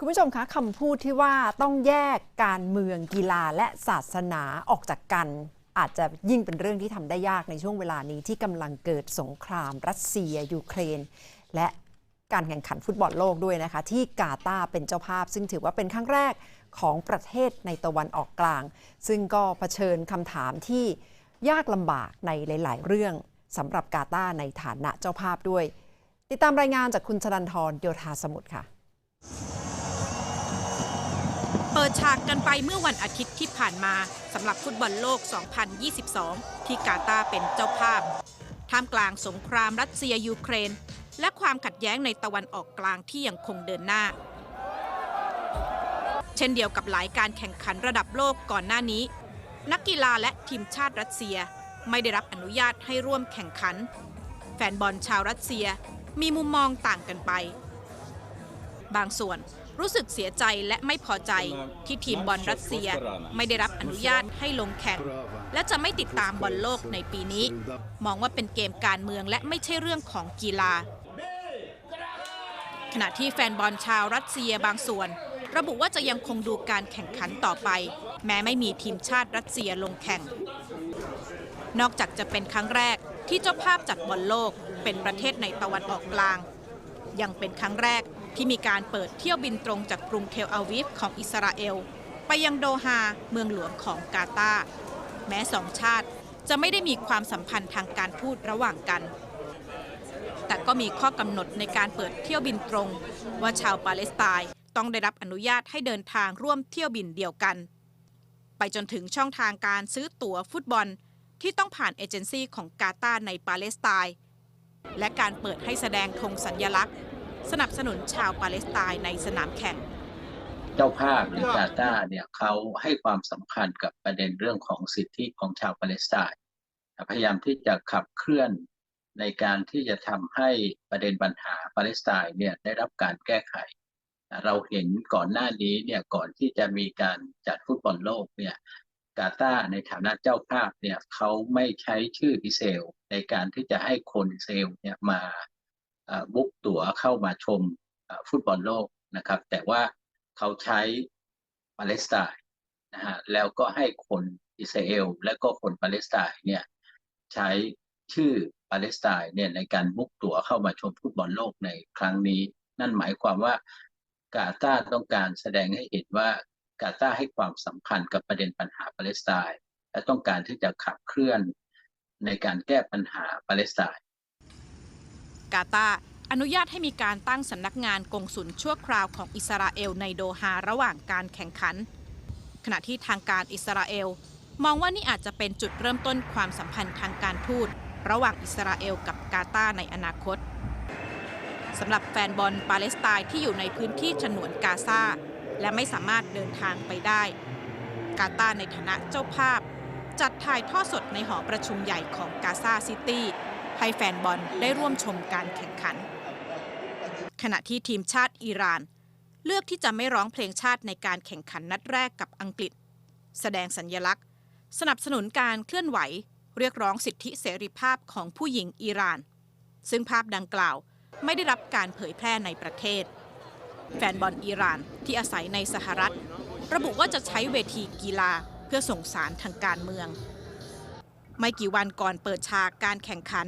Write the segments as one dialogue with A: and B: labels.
A: คุณผู้ชมคะคำพูดที่ว่าต้องแยกการเมืองกีฬาและศาสนาออกจากกัน อาจจะยิ่งเป็นเรื่องที่ทำได้ยากในช่วงเวลานี้ที่กำลังเกิดสงครามรัสเซีย ยูเครน และการแข่งขันฟุตบอลโลกด้วยนะคะ ที่กาตาเป็นเจ้าภาพ ซึ่งถือว่าเป็นครั้งแรกของประเทศในตะวันออกกลาง ซึ่งก็เผชิญคำถามที่ยากลำบากในหลาย ๆ เรื่องสำหรับกาตาในฐานะเจ้าภาพด้วย ติดตามรายงานจากคุณชลันทรโยธาสมุทรค่ะ
B: ดฉากกันไปเมื่อวันอาทิตย์ที่ผ่านมาสำหรับฟุตบอลโลก 2022 ที่กาตาร์เป็นเจ้าภาพ ท่ามกลางสงครามรัสเซียยูเครน และความขัดแย้งในตะวันออกกลางที่ยังคงเดินหน้า เช่นเดียวกับหลายการแข่งขันระดับโลกก่อนหน้านี้ นักกีฬาและทีมชาติรัสเซียไม่ได้รับอนุญาตให้ร่วมแข่งขัน แฟนบอลชาวรัสเซียมีมุมมองต่างกันไป บางส่วน รู้สึกเสียใจและไม่พอใจที่ทีมบอลรัสเซียไม่ได้รับอนุญาตให้ลงแข่ง และจะไม่ติดตามบอลโลกในปีนี้ มองว่าเป็นเกมการเมืองและไม่ใช่เรื่องของกีฬา ขณะที่แฟนบอลชาวรัสเซียบางส่วน ระบุว่าจะยังคงดูการแข่งขันต่อไป แม้ไม่มีทีมชาติรัสเซียลงแข่ง นอกจากจะเป็นครั้งแรกที่เจ้าภาพจัดบอลโลกเป็นประเทศในตะวันออกกลาง ยังเป็นครั้งแรก ที่มีการเปิดเที่ยวบินตรงจากกรุงเทลอาวิฟของอิสราเอล ไปยังโดฮาเมืองหลวงของกาตาแม้สองชาติจะไม่ได้มีความสัมพันธ์ทางการทูตระหว่างกัน แต่ก็มีข้อกำหนดในการเปิดเที่ยวบินตรง ว่าชาวปาเลสไตน์ต้องได้รับอนุญาตให้เดินทางร่วมเที่ยวบินเดียวกัน ไปจนถึงช่องทางการซื้อตั๋วฟุตบอลที่ต้องผ่านเอเจนซี่ของกาตาในปาเลสไตน์และการเปิดให้แสดงธงสัญลักษณ์ สนับสนุนชาวปาเลสไตน์ในสนามแข่ง
C: เจ้าภาพหรือกาตาร์เนี่ยเขาให้ความสำคัญกับประเด็นเรื่องของสิทธิของชาวปาเลสไตน์พยายามที่จะขับเคลื่อนในการที่จะทำให้ประเด็นปัญหาปาเลสไตน์เนี่ยได้รับการแก้ไข เราเห็นก่อนหน้านี้เนี่ยก่อนที่จะมีการจัดฟุตบอลโลกเนี่ยกาตาร์ในฐานะเจ้าภาพเนี่ยเขาไม่ใช้ชื่ออิเอลในการที่จะให้คนอิเอลเนี่ยมา บุ๊กตั๋วเข้ามาชมฟุตบอลโลกนะครับ แต่ว่าเขาใช้ปาเลสไตน์นะฮะแล้วก็ให้คนอิสราเอล และก็คนปาเลสไตน์เนี่ยใช้ชื่อปาเลสไตน์เนี่ยในการบุ๊กตั๋วเข้ามาชมฟุตบอลโลกในครั้งนี้ นั่นหมายความว่ากาตาร์ต้องการแสดงให้เห็นว่ากาตาร์ให้ความสำคัญกับประเด็นปัญหาปาเลสไตน์และต้องการที่จะขับเคลื่อนในการแก้ปัญหาปาเลสไตน์
B: กาตาอนุญาตให้มีการตั้งสำนักงานกงสุลชั่วคราวของอิสราเอลในโดฮาระหว่างการแข่งขัน ขณะที่ทางการอิสราเอล มองว่านี่อาจจะเป็นจุดเริ่มต้นความสัมพันธ์ทางการทูต ระหว่างอิสราเอลกับกาตาในอนาคตสำหรับแฟนบอลปาเลสไตน์ที่อยู่ในพื้นที่ฉนวนกาซาและไม่สามารถเดินทางไปได้ กาตาในฐานะเจ้าภาพ จัดถ่ายทอดสดในหอประชุมใหญ่ของกาซาซิตี้ ให้แฟนบอลได้ร่วมชมการแข่งขัน ขณะที่ทีมชาติอิหร่าน เลือกที่จะไม่ร้องเพลงชาติในการแข่งขันนัดแรกกับอังกฤษ แสดงสัญญลักษณ์ สนับสนุนการเคลื่อนไหว เรียกร้องสิทธิเสรีภาพของผู้หญิงอิหร่าน ซึ่งภาพดังกล่าวไม่ได้รับการเผยแพร่ในประเทศ แฟนบอลอิหร่านที่อาศัยในสหรัฐ ระบุว่าจะใช้เวทีกีฬาเพื่อส่งสารทางการเมือง ไม่กี่วันก่อนเปิดฉากการแข่งขัน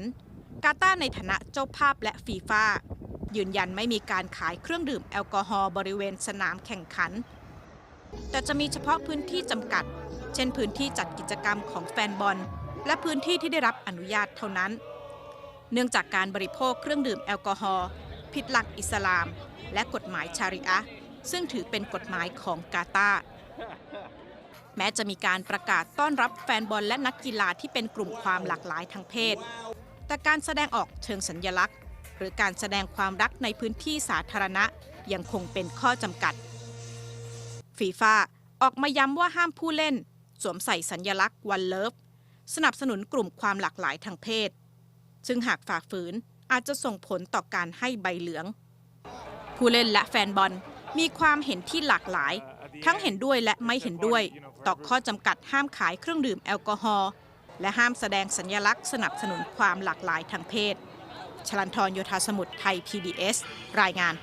B: กาตาร์ในฐานะเจ้าภาพและฟีฟ่ายืนยันไม่มีการขายเครื่องดื่มแอลกอฮอล์บริเวณสนามแข่งขัน แต่จะมีเฉพาะพื้นที่จำกัด เช่นพื้นที่จัดกิจกรรมของแฟนบอล และพื้นที่ที่ได้รับอนุญาตเท่านั้น เนื่องจากการบริโภคเครื่องดื่มแอลกอฮอล์ผิดหลักอิสลาม และกฎหมายชาริอะซึ่งถือเป็นกฎหมายของกาตาร์ แม้จะมีการประกาศต้อนรับแฟนบอลและนักกีฬาที่เป็นกลุ่มความหลากหลายทางเพศ แต่การแสดงออกเชิงสัญญลักษณ์ หรือการแสดงความรักในพื้นที่สาธารณะยังคงเป็นข้อจำกัด ฟีฟ่าออกมาย้ำว่าห้ามผู้เล่น สวมใส่สัญญลักษณ์วันเลิฟสนับสนุนกลุ่มความหลากหลายทางเพศ ซึ่งหากฝ่าฝืนอาจจะส่งผลต่อการให้ใบเหลือง ผู้เล่นและแฟนบอลมีความเห็นที่หลากหลาย ทั้งเห็นด้วยและไม่เห็นด้วย ต่อข้อจำกัดห้ามขายเครื่องดื่มแอลกอฮอล์และห้ามแสดงสัญญลักษณ์สนับสนุนความหลากหลายทางเพศ ชลันทรโยธาสมุทรไทย PBS รายงาน